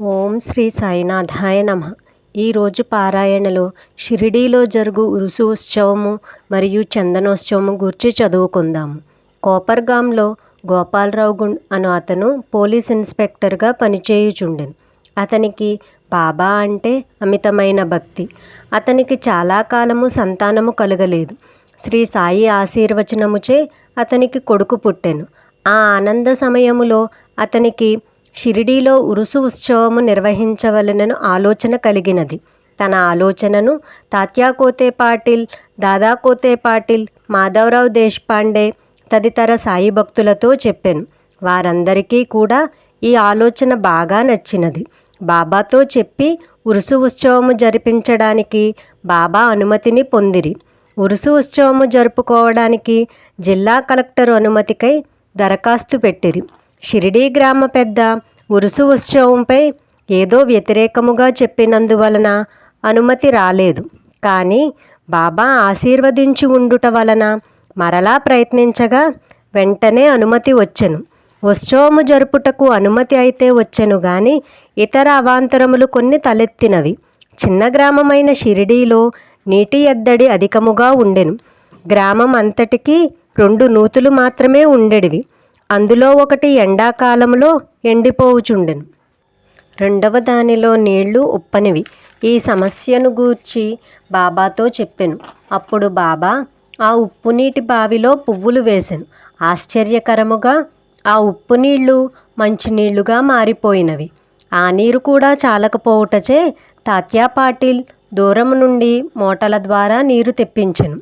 ఓం శ్రీ సాయినాథాయ నమ. ఈరోజు పారాయణలో షిరిడీలో జరుగు ఉరుసు ఉత్సవము మరియు చందనోత్సవము గురించి చదువుకుందాము కోపర్గాంలో గోపాలరావు గుండ్ అను అతను పోలీస్ ఇన్స్పెక్టర్గా పనిచేయుచుండెను. అతనికి బాబా అంటే అమితమైన భక్తి. అతనికి చాలా కాలము సంతానము కలగలేదు. శ్రీ సాయి ఆశీర్వచనముచే అతనికి కొడుకు పుట్టెను. ఆ ఆనంద సమయములో అతనికి షిరిడీలో ఉరుసు ఉత్సవము నిర్వహించవలనను ఆలోచన కలిగినది. తన ఆలోచనను తాత్యా కోతే పాటిల్ దాదా కోతే పాటిల్ మాధవరావు దేశపాండే తదితర సాయి భక్తులతో చెప్పాను. వారందరికీ కూడా ఈ ఆలోచన బాగా నచ్చినది. బాబాతో చెప్పి ఉరుసు ఉత్సవము జరిపించడానికి బాబా అనుమతిని పొందిరి. ఉరుసు ఉత్సవము జరుపుకోవడానికి జిల్లా కలెక్టర్ అనుమతికై దరఖాస్తు పెట్టిరి. షిరిడీ గ్రామ పెద్ద ఉరుసు ఉత్సవంపై ఏదో వ్యతిరేకముగా చెప్పినందువలన అనుమతి రాలేదు. కానీ బాబా ఆశీర్వదించి ఉండుట వలన మరలా ప్రయత్నించగా వెంటనే అనుమతి వచ్చెను. ఉత్సవము జరుపుటకు అనుమతి అయితే వచ్చెను గాని ఇతర అవాంతరములు కొన్ని తలెత్తినవి. చిన్న గ్రామమైన షిరిడీలో నీటి ఎద్దడి అధికముగా ఉండెను. గ్రామం అంతటికీ రెండు నూతులు మాత్రమే ఉండేటివి అందులో ఒకటి ఎండాకాలంలో ఎండిపోవుచుండెను. రెండవ దానిలో నీళ్ళు ఉప్పనివి. ఈ సమస్యను గూర్చి బాబాతో చెప్పాను. అప్పుడు బాబా ఆ ఉప్పు నీటి బావిలో పువ్వులు వేశాను ఆశ్చర్యకరముగా ఆ ఉప్పు నీళ్ళు మంచినీళ్ళుగా మారిపోయినవి. ఆ నీరు కూడా చాలకపోవుటచే తాత్యా పాటిల్ దూరం నుండి మోటల ద్వారా నీరు తెప్పించెను.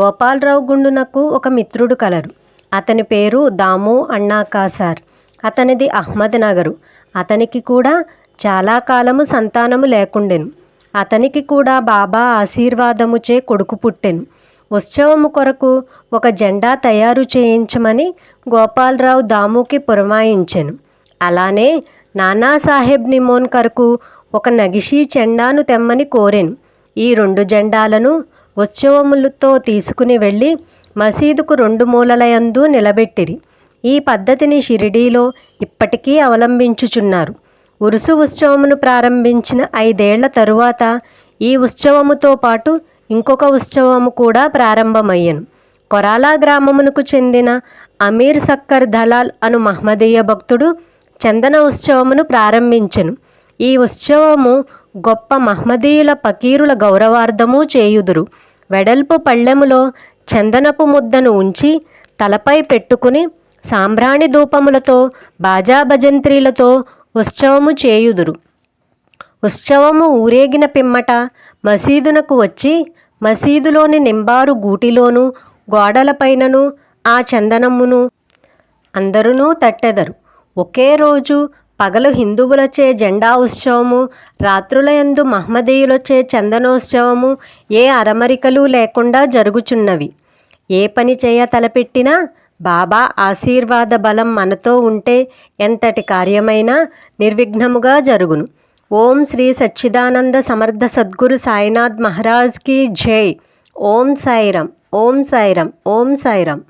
గోపాలరావు గుండునకు ఒక మిత్రుడు కలరు. అతని పేరు దాము అన్నాకా సార్ అతనిది అహ్మద్ నగరు. అతనికి కూడా చాలా కాలము సంతానము లేకుండెను. అతనికి కూడా బాబా ఆశీర్వాదముచే కొడుకు పుట్టెను. ఉత్సవము కొరకు ఒక జెండా తయారు చేయించమని గోపాలరావు దాముకి పురమాయించెను. అలానే నానాసాహెబ్ నిమోన్కర్కు ఒక నగిషీ జెండాను తెమ్మని కోరెను. ఈ రెండు జెండాలను ఉత్సవములతో తీసుకుని వెళ్ళి మసీదుకు రెండు మూలలయందు నిలబెట్టిరి. ఈ పద్ధతిని షిరిడీలో ఇప్పటికీ అవలంబించుచున్నారు. ఉరుసు ఉత్సవమును ప్రారంభించిన ఐదేళ్ళ తరువాత ఈ ఉత్సవముతో పాటు ఇంకొక ఉత్సవము కూడా ప్రారంభమయ్యను. కొరాలా గ్రామమునకు చెందిన అమీర్ సక్కర్ దలాల్ అను మహమ్మదీయ భక్తుడు చందన ఉత్సవమును ప్రారంభించెను. ఈ ఉత్సవము గొప్ప మహమ్మదీయుల పకీరుల గౌరవార్థము చేయుదురు. వెడల్పు పళ్ళెములో చందనపు ముద్దను ఉంచి తలపై పెట్టుకుని సాంబ్రాణి ధూపములతో బాజా భజంత్రీలతో ఉత్సవము చేయుదురు. ఉత్సవము ఊరేగిన పిమ్మట మసీదునకు వచ్చి మసీదులోని నింబారు గూటిలోనూ గోడలపైనను ఆ చందనమును అందరూ తట్టెదరు. ఒకే రోజు పగలు హిందువులచే జెండా ఉత్సవము రాత్రులయందు మహమ్మదీయులచే చందనోత్సవము ఏ అరమరికలు లేకుండా జరుగుచున్నవి. ఏ పని చేయ తలపెట్టినా బాబా ఆశీర్వాద బలం మనతో ఉంటే ఎంతటి కార్యమైనా నిర్విఘ్నముగా జరుగును. ఓం శ్రీ సచ్చిదానంద సమర్థ సద్గురు సాయినాథ్ మహారాజ్కి జై. ఓం సాయిరం ఓం సాయిరం ఓం సాయిరం.